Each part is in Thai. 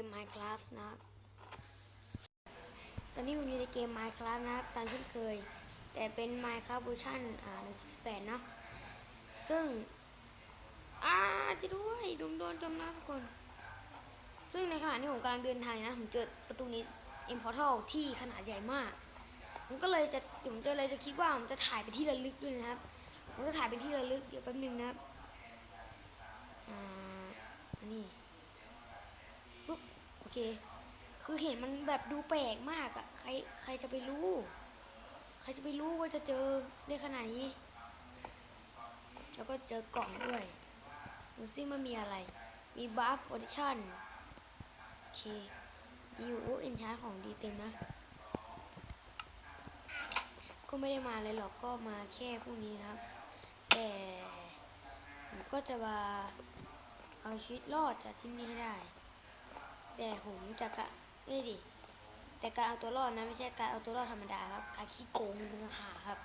ม Minecraft นะครับ ตอนนี้ผมอยู่ในเกม Minecraft นะครับ ตามที่เคย แต่เป็น Minecraft เวอร์ชันอ่า1.8เนาะ ซึ่ง อ่าจะด้วยโดนโดนจมน้ำทุกคน ซึ่งในขณะที่ผมกำลังเดินทางนะ ผมเจอประตูนี้ M Portal ที่ขนาดใหญ่มาก ผมก็เลยจะ ผมจะเลยจะคิดว่าผมจะถ่ายไปนที่ระลึกด้วยนะครับ ผมจะถ่ายเป็นที่ระลึกเดี๋ยวแป๊บนึงนะครับ อ่า อันนี้ เค คือเห็นมันแบบดูแปลกมากอะใครใครจะไปรู้ ใครจะไปรู้ว่าจะเจอได้ขนาดนี้ แล้วก็เจอกล่องด้วยดูซิมันมีอะไร มีบัฟออดิชั่นโอเคดีอยู่อ้เอ็นชาร์ของดีเต็มนะ ก็ไม่ได้มาเลยหรอกก็มาแค่พวกนี้นะครับ แต่ผมก็จะมาเอาชีวิตรอดจากที่นี่ให้ได้ แต่ผมจะกะไม่ดิ แต่การเอาตัวรอดนะไม่ใช่การเอาตัวรอดธรรมดาครับการขี้โกงมันเป็นหาครับ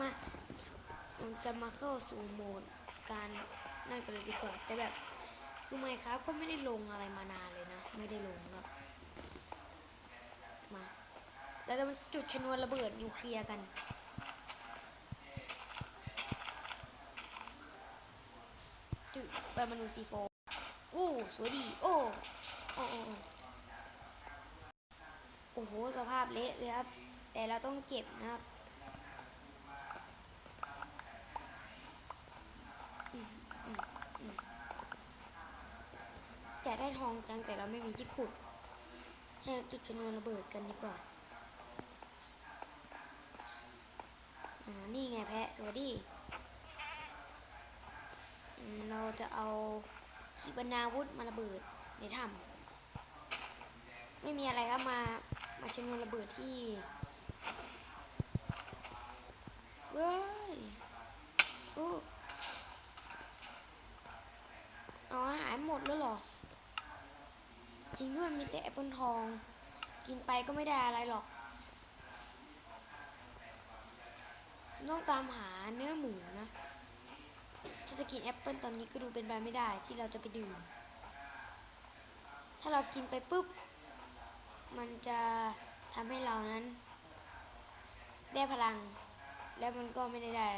มาผมจะมาเข้าสู่โหมดการนั่นกันเลยดีกว่า แต่แบบคือไมค์ครับก็ไม่ได้ลงอะไรมานานเลยนะ ไม่ได้ลงครับ มา แล้วเรามาจุดชนวนระเบิดนิวเคลียร์กัน จุดปรมาณูซีโฟโอ้สวยดี โอ้โอ้โอ้โอ้โห สภาพเละเลยครับ แต่เราต้องเก็บนะครับอืมอืมอืมจะได้ทองจังแต่เราไม่มีที่ขุด ใช่จุดชนวนระเบิดกันดีกว่าอ่านี่ไงแพะสวัสดี เราจะเอาขีปนาวุธมาระเบิดในถ้ำไม่มีอะไรครับมามาชนวนระเบิดที่เว้ยโอ้เอาอาหารหมดแล้วหรอ จริงด้วยมีแต่แอปเปิลทอง กินไปก็ไม่ได้อะไรหรอก ต้องตามหาเนื้อหมูนะ จะกินแอปเปิลตอนนี้ก็ดูเป็นไปไม่ได้ที่เราจะไปดื่ม ถ้าเรากินไปปุ๊บ มันจะทำให้เรานั้น ได้พลัง แล้วมันก็ไม่ได้ได้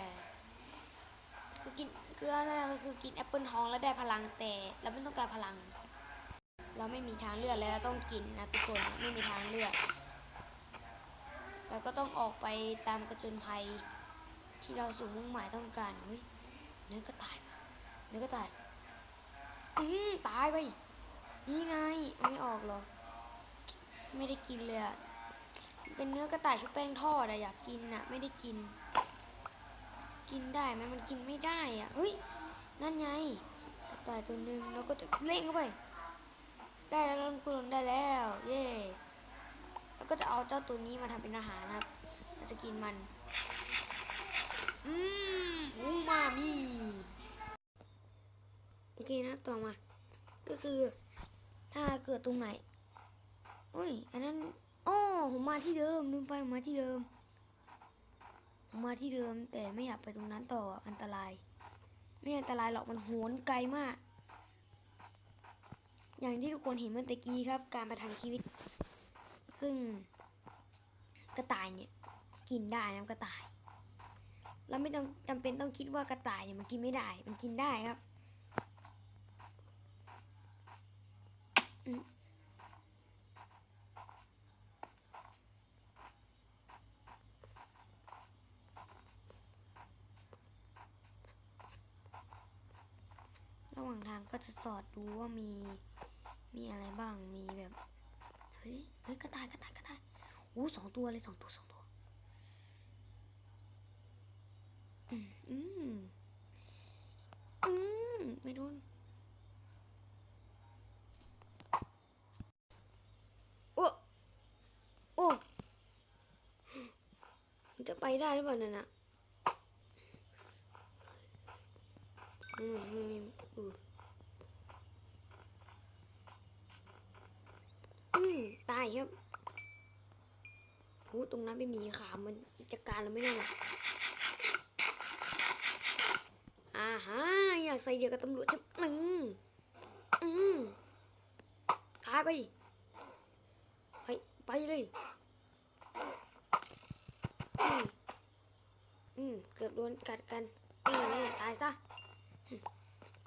คือกินคืออะไรคือกินแอปเปิลทองแล้วได้พลังแต่เราไม่ต้องการพลัง เราไม่มีทางเลือกแล้วเราต้องกินนะทุกคนไม่มีทางเลือกเราก็ต้องออกไปตามกระจนภัยที่เราสูงมุ่งหมายต้องการเฮ้ย เนื้อก็ตายเนื้อก็ตายอืมตายไป นี่ไงไม่ออกหรอ ไม่ได้กินเลยอะเป็นเนื้อกระต่ายชุบแป้งทอดอะอยากกินอะไม่ได้กิน กินได้ไหมมันกินไม่ได้อะเฮ้ยนั่นไงกระต่ายตัวหนึ่งเราก็จะเล่งเข้าไป ได้แล้วคุณได้แล้ว เย่แล้วก็จะเอาเจ้าตัวนี้มาทำเป็นอาหารนะครับเราจะกินมัน อืมอูมามิโอเคนะครับ ต่อมา ก็คือ ถ้าเกิดตรงไหนอุ้ย อันนั้นอ๋อผมมาที่เดิมลืมไปผมมาที่เดิมผมมาที่เดิม แต่ไม่อยากไปตรงนั้นต่ออันตราย ไม่อันตรายหรอกมันโหนไกลมาก อย่างที่ทุกคนเห็นเมื่อตะกี้ครับ การประทังชีวิต ซึ่งกระต่ายเนี่ยกินได้นะกระต่ายเราไม่ต้องจำเป็นต้องคิดว่ากระต่ายเนี่ยมันกินไม่ได้ มันกินได้ครับอืม ระหว่างทางก็จะสอดดูว่ามีมีอะไรบ้างมีแบบเฮ้ยเฮ้ยกระต่ายกระต่ายกระต่ายโอ้สองตัวเลยสองตัวสองตัวอืมอืมอืมไม่โดน โอ้ โอ้มันจะ ไปได้หรือเปล่านั่นน่ะอืมอืมอืมอืมตายครับโหตรงนั้นไม่มีขา มันจัดการเราไม่ได้หรอกอ่าฮะอยากใส่เดียวกับตำรวจจะอืมอืมตายไป ไป ไปเลยนี่ อืมเกือบโดนกัดกันนี่นี่ตายซะ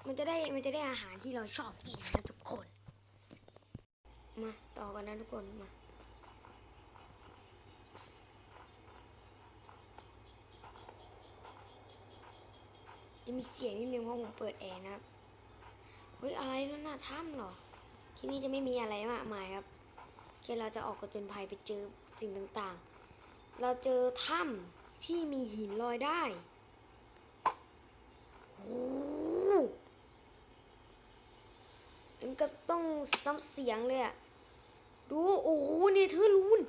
มันจะได้มันจะได้อาหารที่เราชอบกินนะทุกคน มาต่อกันนะทุกคนมาจะมีเสียงนิดนึงเพราะผมเปิดแอร์นะครับเฮ้ยอะไรนั่นน่ะถ้ำหรอ ที่นี่จะไม่มีอะไรมากมายครับแค่เราจะออกกระจนภัยไปเจอสิ่งต่างๆ เราเจอถ้ำ ที่มีหินลอยได้โอ้โหถึงกับต้องน้ำเสียงเลยอะดู โอ้โหเนเธอร์ลูน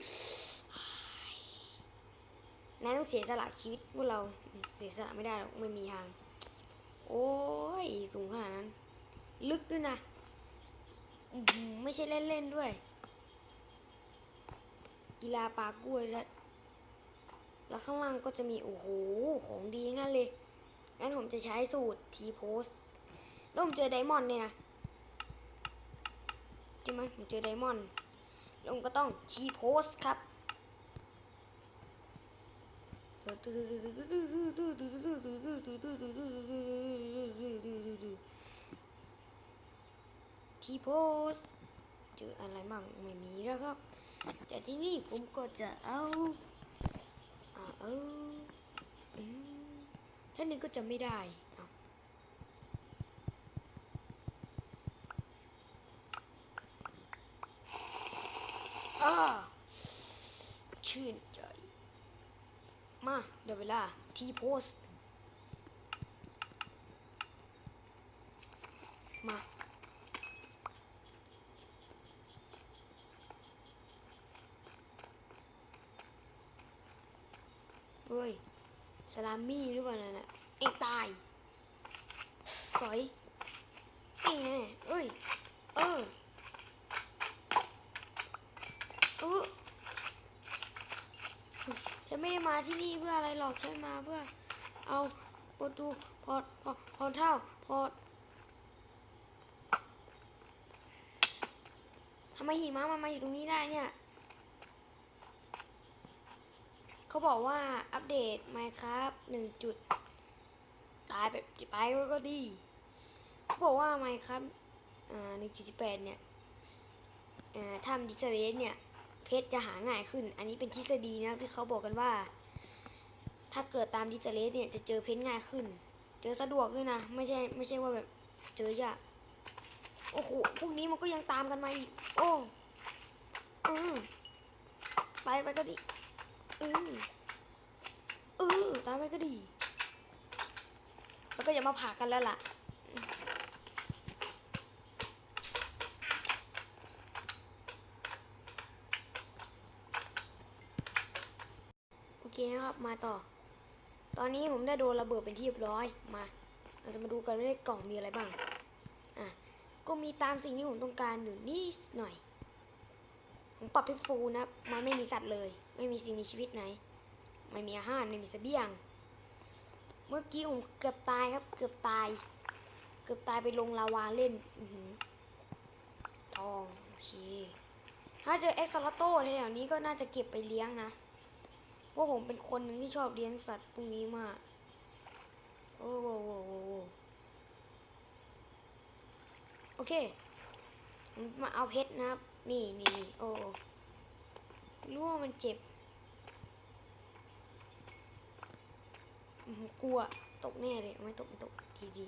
นายต้องเสียสละชีวิตพวกเราเสียสละไม่ได้หรอกไม่มีทาง โอ้ย สูงขนาดนั้น ลึกด้วยนะไม่ใช่เล่นๆด้วย กีฬาปลากล้วยจะ แล้วข้างล่างก็จะมีโอ้โห ของดีงั้นเลย งั้นผมจะใช้สูตรทีโพสแล้วผมเจอไดมอนด์เนี่ยนะใช่ไหมผมเจอไดมอนด์แล้วผมก็ต้องทีโพสครับทีโพสเจออะไรบ้างไม่มีแล้วครับจากที่นี่ผมก็จะเอา เอออืมท่านนี้ก็จะไม่ได้อาอ่าชื่นใจ มาเดี๋ยวเวลา ทีโพส มา ฮ้ยสลามี่หรือเปล่านั่นน่ะเอ็งตาย สอยเอ็งแน่เอ้ย เออเออฉันไม่ได้มาที่นี่เพื่ออะไรหรอกฉันมาเพื่อ เอาประตูพอดพอดพอดเท่าพอดทำไมหิมะมันมาอยู่ตรงนี้ได้เนี่ย เขาบอกว่าอัปเดต Minecraft หนึ่งจุดตายแบบไปก็ดี เขาบอกว่า Minecraft หนึ่งจุดแปดเนี่ยอ่าทำดิสเลสเนี่ย เพชรจะหาง่ายขึ้น อันนี้เป็นทฤษฎีนะที่เขาบอกกันว่า ถ้าเกิดตามดิสเลสเนี่ยจะเจอเพชรง่ายขึ้น เจอสะดวกด้วยนะ ไม่ใช่ไม่ใช่ว่าแบบเจอยากโอ้โห พวกนี้มันก็ยังตามกันมาอีก โอ้ออไปไปก็ดี ออเออตามไปก็ดี แล้วก็อย่ามาผ่ากันแล้วล่ะโอเคนะครับมาต่อ ตอนนี้ผมได้โดนระเบิดเป็นที่เรียบร้อยมา เราจะมาดูกันว่าในกล่องมีอะไรบ้างอะก็มีตามสิ่งที่ผมต้องการอยู่นิดหน่อย ผมปรับเป็นฟูนะมันไม่มีสัตว์เลย ไม่มีสิ่งมีชีวิตไหน ไม่มีอาหารไม่มีเสบียง เมื่อกี้ผมเกือบตายครับ เกือบตาย เกือบตายไปลงลาวาเล่นอืทองโอเคถ้าเจอเอ็กซ์ลาโต้แถวๆนี้ก็น่าจะเก็บไปเลี้ยงนะเพราะผมเป็นคนหนึ่งที่ชอบเลี้ยงสัตว์พวกนี้มากโอ้โหโอเค ผมมาเอาเพชรนะครับ นี่นี่นี่โอ้รู้ว่ามันเจ็บกลัวตกแน่เลยไม่ตกไม่ตกดีดี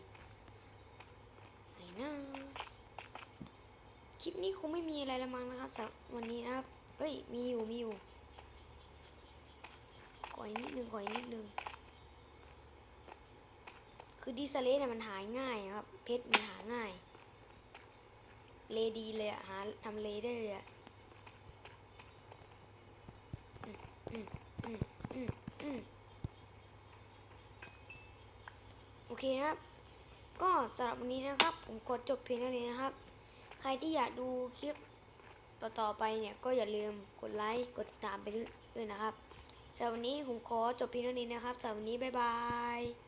ไหนนะคลิปนี้คงไม่มีอะไรละมั้งนะครับสำหรับวันนี้นะครับเอ้ยมีอยู่มีอยู่ขออีกนิดนึงขออีกนิดนึงคือดิสเลสเนี่ยมันหายง่ายครับ เพชรมันหาง่าย เลดีเลยอะหาทำเลได้เลยอะโอเคนะครับ ก็สำหรับวันนี้นะครับ ผมกดจบเพียงเท่านี้นะครับ ใครที่อยากดูคลิปต่อๆไปเนี่ย ก็อย่าลืมกดไลค์กดติดตามไปด้วยนะครับสำหรับวันนี้ผมขอจบเพียงเท่านี้นะครับสำหรับวันนี้บ๊ายบาย